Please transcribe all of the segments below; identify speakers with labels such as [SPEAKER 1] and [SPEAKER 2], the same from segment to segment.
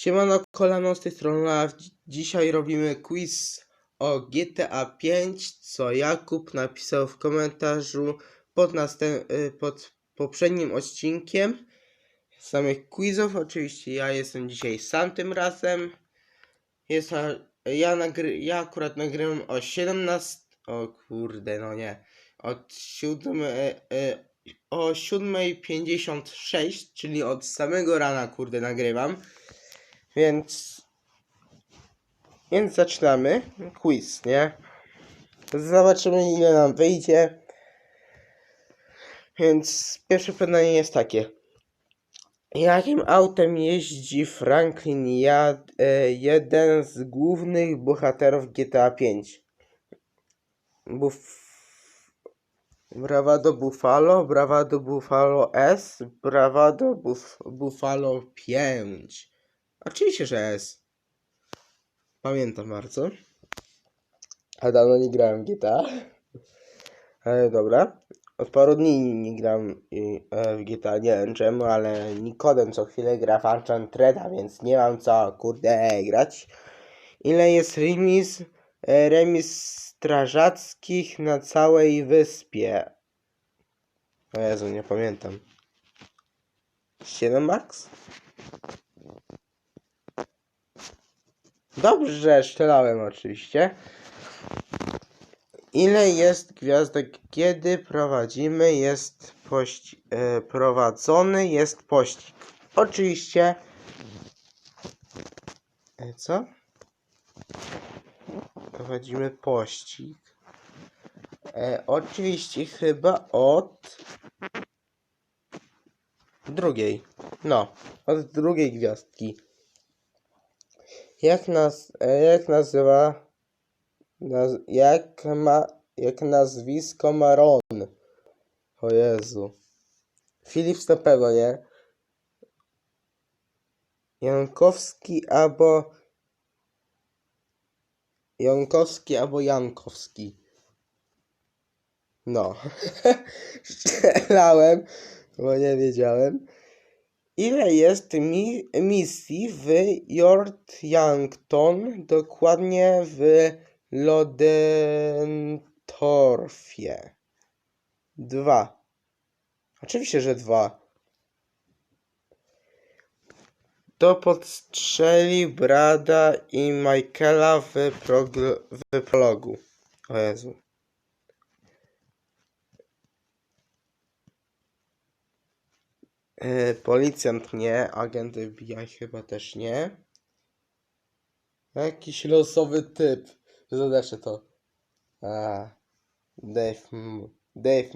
[SPEAKER 1] Siemano, kolano z tej strony. Dzi- Dzisiaj robimy quiz o GTA 5, co Jakub napisał w komentarzu pod, y, pod poprzednim odcinkiem samych quizów. Oczywiście ja jestem dzisiaj sam tym razem. Jest, ja, nagry- ja akurat nagrywam o 17... O kurde, no nie. Od 7... y, y, o 7.56, czyli od samego rana, kurde, nagrywam. Więc. Więc zaczynamy. Quiz, nie? Zobaczymy, ile nam wyjdzie. Więc pierwsze pytanie jest takie. Jakim autem jeździ Franklin e, jeden z głównych bohaterów GTA 5? Buf... Bravado Buffalo, Bravado Buffalo S, Bravado Buff... Buffalo 5. Oczywiście, że S. Pamiętam bardzo. A dawno nie grałem GTA. Ale dobra. Od paru dni nie gram e, w GTA. Nie wiem czemu, ale Nikodem co chwilę gra w Enchantreda, więc nie mam co kurde grać. Ile jest remis, e, remis strażackich na całej wyspie? O Jezu, nie pamiętam. 7 max? Dobrze, strzelałem oczywiście. Ile jest gwiazdek, kiedy prowadzimy, jest pości- e, prowadzony jest pościg? Oczywiście. E, co? Prowadzimy pościg. E, oczywiście chyba od drugiej. No, od drugiej gwiazdki. Jak nas, jak nazywa, naz, jak ma, jak nazwisko Maron? O Jezu. Philips na pewno, nie? Jankowski albo Jankowski albo Jankowski. No. Strzelałem, bo nie wiedziałem. Ile jest mi misji w Yorkton, dokładnie w Lodentorfie? Dwa. Oczywiście, że dwa. To podstrzelił Brada i Michaela w, progl- w prologu. O Jezu. Policjant nie, agent FBI chyba też nie. Jakiś losowy typ. Zobaczę to. A, Dave, Dave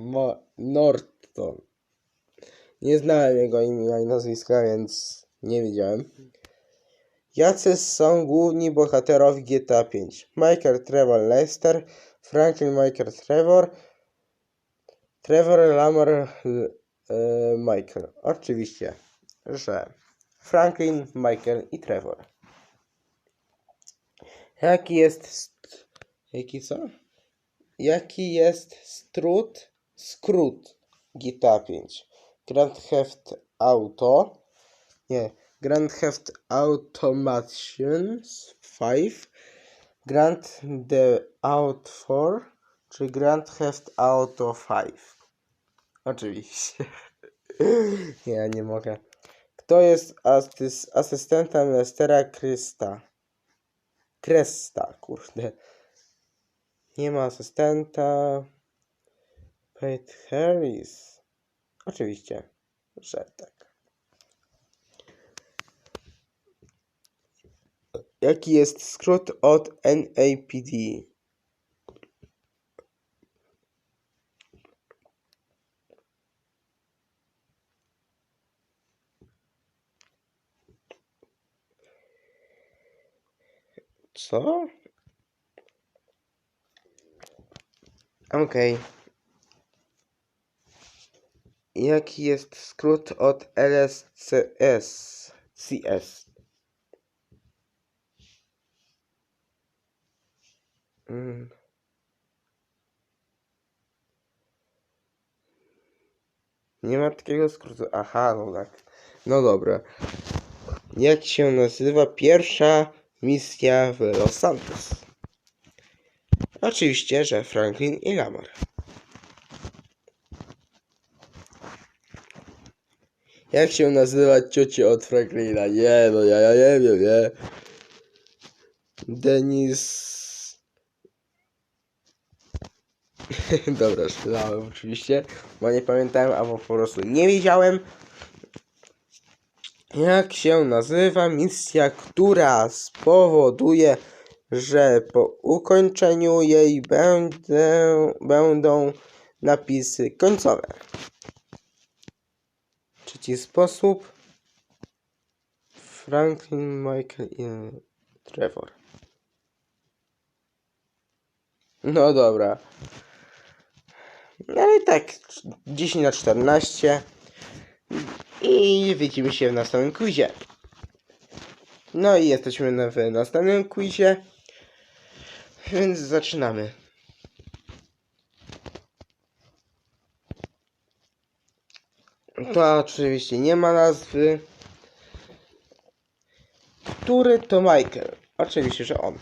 [SPEAKER 1] Norton. Nie znałem jego imienia i nazwiska, więc nie wiedziałem. Jacy są główni bohaterowie GTA 5? Michael Trevor Lester, Franklin Michael Trevor, Trevor Lamar e, Michael. Oczywiście, że Franklin, Michael i Trevor. Jaki jest. st- Jaki co? Jaki jest strut, skrót GTA 5? Grand Theft Auto. Nie. Grand Theft Automation 5. Grand The Auto 4. Czy Grand Theft Auto 5? Oczywiście. ja nie mogę. Kto jest asys- asystentem Lestera Krysta? Kresta, kurde. Nie ma asystenta. Pete Harris. Oczywiście, że tak. Jaki jest skrót od NAPD? Co? Okej. Jaki jest skrót od LSCS? CS. Mm. Nie ma takiego skrótu. Aha, no tak. No dobra. Jak się nazywa pierwsza misja w Los Santos? Oczywiście, że Franklin i Lamar. Jak się nazywa ciocia od Franklina? Nie, no ja, ja nie wiem, nie. Denis... Dobra, strzelałem oczywiście, bo nie pamiętałem, albo po prostu nie wiedziałem. Jak się nazywa misja, która spowoduje, że po ukończeniu jej będę, będą napisy końcowe? Trzeci sposób. Franklin, Michael i Trevor. No dobra. No ale tak, 10 na 14. I widzimy się w następnym quizie. No i jesteśmy w następnym quizie. Więc zaczynamy. To oczywiście nie ma nazwy. Który to Michael? Oczywiście, że on.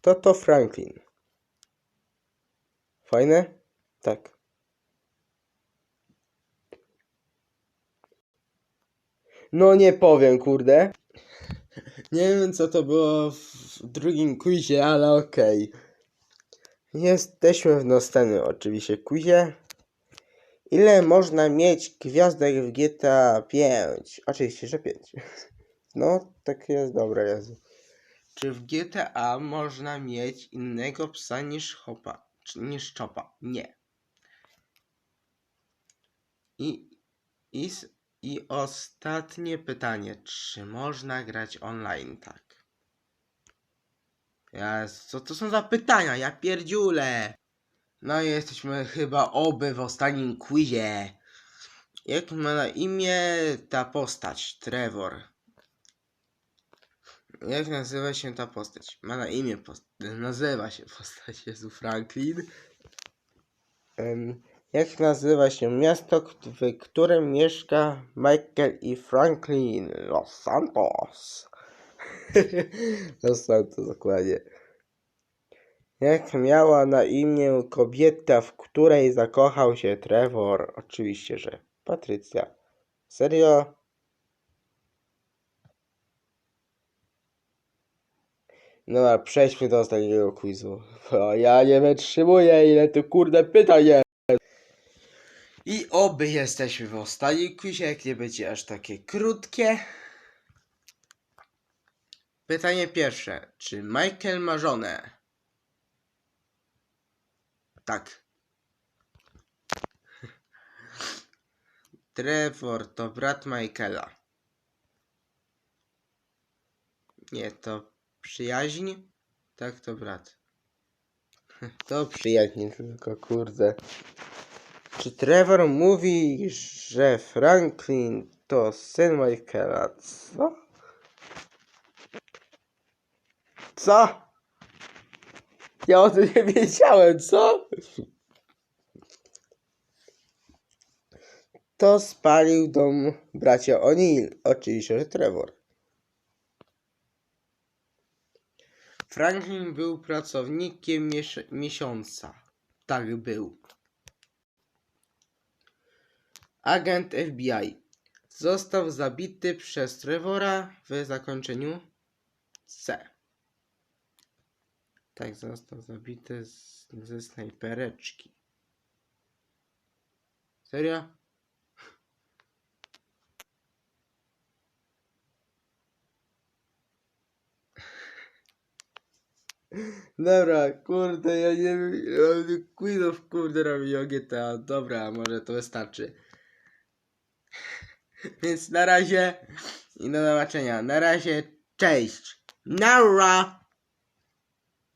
[SPEAKER 1] To to Franklin. Fajne? Tak. No nie powiem, kurde. Nie wiem co to było w drugim quizie, ale okej. Jesteśmy w następnym oczywiście quizie. Ile można mieć gwiazdek w GTA 5? Oczywiście, że 5. No, tak jest dobre, Jezu. Czy w GTA można mieć innego psa niż chopa? Czy niż czopa? Nie. I, i, I ostatnie pytanie. Czy można grać online? Tak. Ja, co to są za pytania? Ja pierdziule. No i jesteśmy chyba oby w ostatnim quizie. Jak ma na imię ta postać? Trevor. Jak nazywa się ta postać? Ma na imię post... Nazywa się postać Jezu Franklin. Em, jak nazywa się miasto, w którym mieszka Michael i Franklin? Los Santos. Los Santos, dokładnie. Jak miała na imię kobieta, w której zakochał się Trevor? Oczywiście, że Patrycja. Serio? No a przejdźmy do ostatniego quizu. Bo ja nie wytrzymuję, ile tu kurde pytań jest. I oby jesteśmy w ostatnim quizie, jak nie będzie aż takie krótkie. Pytanie pierwsze. Czy Michael ma żonę? Tak. Trevor to brat Michaela. Nie, to przyjaźń? Tak, to brat. To przyjaźń tylko, kurde. Czy Trevor mówi, że Franklin to syn Michaela? Co? Co? Ja o tym nie wiedziałem, co? To spalił dom bracia O'Neill. Oczywiście, że Trevor. Franklin był pracownikiem miesiąca. Tak był. Agent FBI został zabity przez Trevora w zakończeniu C. Tak, został zabity z, ze snajpereczki. Serio? Dobra, kurde, ja nie wiem, quizów kurde robi o GTA. Dobra, może to wystarczy. Więc na razie i do zobaczenia. Na razie, cześć. Nara!